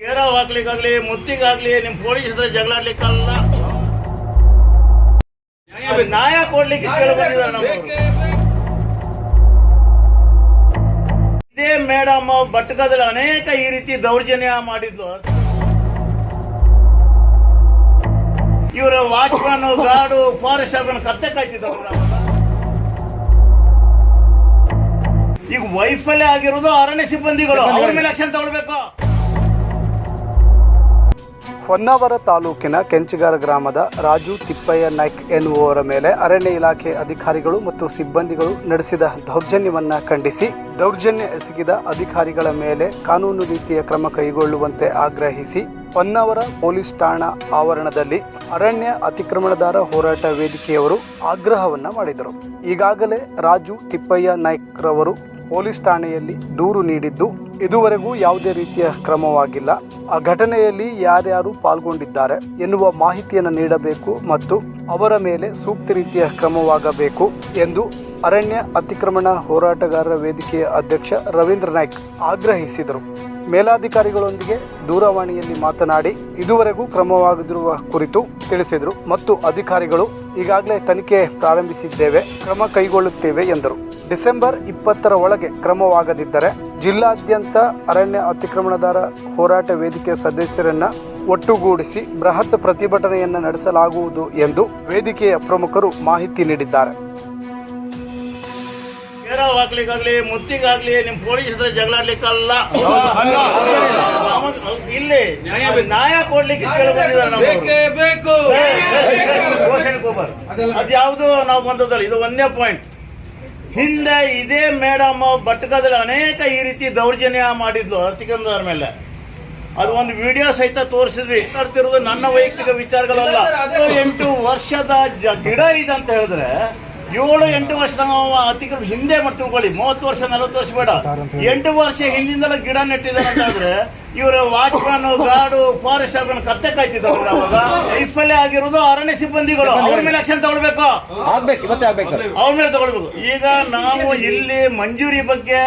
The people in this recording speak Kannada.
ಕೇರಾವ್ ಹಾಕ್ಲಿಕ್ಕಾಗ್ಲಿ ಮುತ್ತಿಗಾಗ್ಲಿ ನಿಮ್ ಪೊಲೀಸ್ ಹತ್ರ ಜಗಳಾಡ್ಲಿಕ್ಕಲ್ಲ ನ್ಯಾಯ- ಕೊಡ್ಲಿಕ್ಕೆ ಕೇಳಿ ಬಂದಿದ್ದಾರೆ ನಮ್ಮವ್ರು. ಇದೇ ಮೇಡಮ್ ಭಟ್ಕದಲ್ಲಿ ಅನೇಕ ಈ ರೀತಿ ದೌರ್ಜನ್ಯ ಮಾಡಿದ್ಲು. ಇವರ ವಾಚ್ಮನ್ ಗಾರ್ಡು ಫಾರೆಸ್ಟ್ ಆಫ್ ಕತ್ತೆ ಕಾಯ್ತಿದ್ದ. ಈಗ ವೈಫಲ್ಯ ಆಗಿರೋದು ಅರಣ್ಯ ಸಿಬ್ಬಂದಿಗಳು. ಅವ್ರ ಮೇಲೆ ಆಕ್ಷನ್ ತಗೊಳ್ಬೇಕು. ಹೊನ್ನಾವರ ತಾಲೂಕಿನ ಕೆಂಚಿಗಾರ ಗ್ರಾಮದ ರಾಜು ತಿಪ್ಪಯ್ಯ ನಾಯ್ಕ್ ಎನ್ನುವವರ ಮೇಲೆ ಅರಣ್ಯ ಇಲಾಖೆ ಅಧಿಕಾರಿಗಳು ಮತ್ತು ಸಿಬ್ಬಂದಿಗಳು ನಡೆಸಿದ ದೌರ್ಜನ್ಯವನ್ನು ಖಂಡಿಸಿ ದೌರ್ಜನ್ಯ ಎಸಗಿದ ಅಧಿಕಾರಿಗಳ ಮೇಲೆ ಕಾನೂನು ರೀತಿಯ ಕ್ರಮ ಕೈಗೊಳ್ಳುವಂತೆ ಆಗ್ರಹಿಸಿ ಹೊನ್ನಾವರ ಪೊಲೀಸ್ ಠಾಣಾ ಆವರಣದಲ್ಲಿ ಅರಣ್ಯ ಅತಿಕ್ರಮಣದಾರ ಹೋರಾಟ ವೇದಿಕೆಯವರು ಆಗ್ರಹವನ್ನ ಮಾಡಿದರು. ಈಗಾಗಲೇ ರಾಜು ತಿಪ್ಪಯ್ಯ ನಾಯ್ಕ್ರವರು ಪೊಲೀಸ್ ಠಾಣೆಯಲ್ಲಿ ದೂರು ನೀಡಿದ್ದು ಇದುವರೆಗೂ ಯಾವುದೇ ರೀತಿಯ ಕ್ರಮವಾಗಿಲ್ಲ. ಆ ಘಟನೆಯಲ್ಲಿ ಯಾರ್ಯಾರು ಪಾಲ್ಗೊಂಡಿದ್ದಾರೆ ಎನ್ನುವ ಮಾಹಿತಿಯನ್ನು ನೀಡಬೇಕು ಮತ್ತು ಅವರ ಮೇಲೆ ಸೂಕ್ತ ರೀತಿಯ ಕ್ರಮವಾಗಬೇಕು ಎಂದು ಅರಣ್ಯ ಅತಿಕ್ರಮಣ ಹೋರಾಟಗಾರರ ವೇದಿಕೆಯ ಅಧ್ಯಕ್ಷ ರವೀಂದ್ರ ನಾಯ್ಕ್ ಆಗ್ರಹಿಸಿದರು. ಮೇಲಾಧಿಕಾರಿಗಳೊಂದಿಗೆ ದೂರವಾಣಿಯಲ್ಲಿ ಮಾತನಾಡಿ, ಇದುವರೆಗೂ ಕ್ರಮವಾಗದಿರುವ ಕುರಿತು ತಿಳಿಸಿದರು ಮತ್ತು ಅಧಿಕಾರಿಗಳು ಈಗಾಗಲೇ ತನಿಖೆ ಪ್ರಾರಂಭಿಸಿದ್ದೇವೆ, ಕ್ರಮ ಕೈಗೊಳ್ಳುತ್ತೇವೆ ಎಂದರು. ಡಿಸೆಂಬರ್ ಇಪ್ಪತ್ತರ ಒಳಗೆ ಕ್ರಮವಾಗದಿದ್ದರೆ ಜಿಲ್ಲಾದ್ಯಂತ ಅರಣ್ಯ ಅತಿಕ್ರಮಣದಾರ ಹೋರಾಟ ವೇದಿಕೆ ಸದಸ್ಯರನ್ನ ಒಟ್ಟುಗೂಡಿಸಿ ಬೃಹತ್ ಪ್ರತಿಭಟನೆಯನ್ನು ನಡೆಸಲಾಗುವುದು ಎಂದು ವೇದಿಕೆಯ ಪ್ರಮುಖರು ಮಾಹಿತಿ ನೀಡಿದ್ದಾರೆ ಹಾಕ್ಲಿಕ್ಕಾಗ್ಲಿ ಮುತ್ತಿಗಾಗ್ಲಿ ನಿಮ್ ಪೊಲೀಸ್ ಹತ್ರ ಜಗಳಾಡ್ಲಿಕ್ಕಲ್ಲ ಇಲ್ಲಿ ನ್ಯಾಯ- ಕೊಡ್ಲಿಕ್ಕೆ ಘೋಷಣೆ ಕೋಬರ್ ಅದ್ಯಾವುದು ನಾವು ಬಂದದಲ್ಲ ಇದು ಒಂದೇ ಪಾಯಿಂಟ್ ಹಿಂದೆ ಇದೇ ಮೇಡಮ್ ಭಟ್ಕದಲ್ಲಿ ಅನೇಕ ಈ ರೀತಿ ದೌರ್ಜನ್ಯ ಮಾಡಿದ್ಲು ಅತಿಕಂದವ್ರ ಮೇಲೆ. ಅದು ಒಂದು ವಿಡಿಯೋ ಸಹಿತ ತೋರಿಸಿದ್ವಿ. ಇಟ್ಕೊಳ್ತಿರೋದು ನನ್ನ ವೈಯಕ್ತಿಕ ವಿಚಾರಗಳಲ್ಲ. ಎಂಟು ವರ್ಷದ ಗಿಡ ಇದೆ ಅಂತ ಹೇಳಿದ್ರೆ ಏಳು ಎಂಟು ವರ್ಷದ ಅತಿಕ್ರಮ ಹಿಂದೆ ಮಾಡಿ ತಿಳ್ಕೊಳ್ಳಿ. ಮೂವತ್ತು ವರ್ಷ ನಲವತ್ತು ವರ್ಷ ಬೇಡ. ಎಂಟು ವರ್ಷ ಹಿಂದಿಂದಲೇ ಗಿಡ ನೆಟ್ಟಿದ್ದಾರೆ ಅಂತ ಹೇಳಿದ್ರೆ ಇವರ ವಾಚ್ಮನ್ ಗಾರ್ಡು ಫಾರೆಸ್ಟ್ ಆಫೀಸ್ ಕತ್ತೆ ಕಾಯ್ತಿದ್ದಾರೆ ಅವಾಗ ವೈಫಲ್ಯ ಆಗಿರೋದು ಅರಣ್ಯ ಸಿಬ್ಬಂದಿಗಳು. ಅವ್ರ ಮೇಲೆ ಆಕ್ಷನ್ ತಗೊಳ್ಬೇಕು. ಆಗ್ಬೇಕು ಇವತ್ತೇ ಆಗ್ಬೇಕು. ಅವ್ರ ಮೇಲೆ ತಗೊಳ್ಬೇಕು. ಈಗ ನಾವು ಇಲ್ಲಿ ಮಂಜೂರಿ ಬಗ್ಗೆ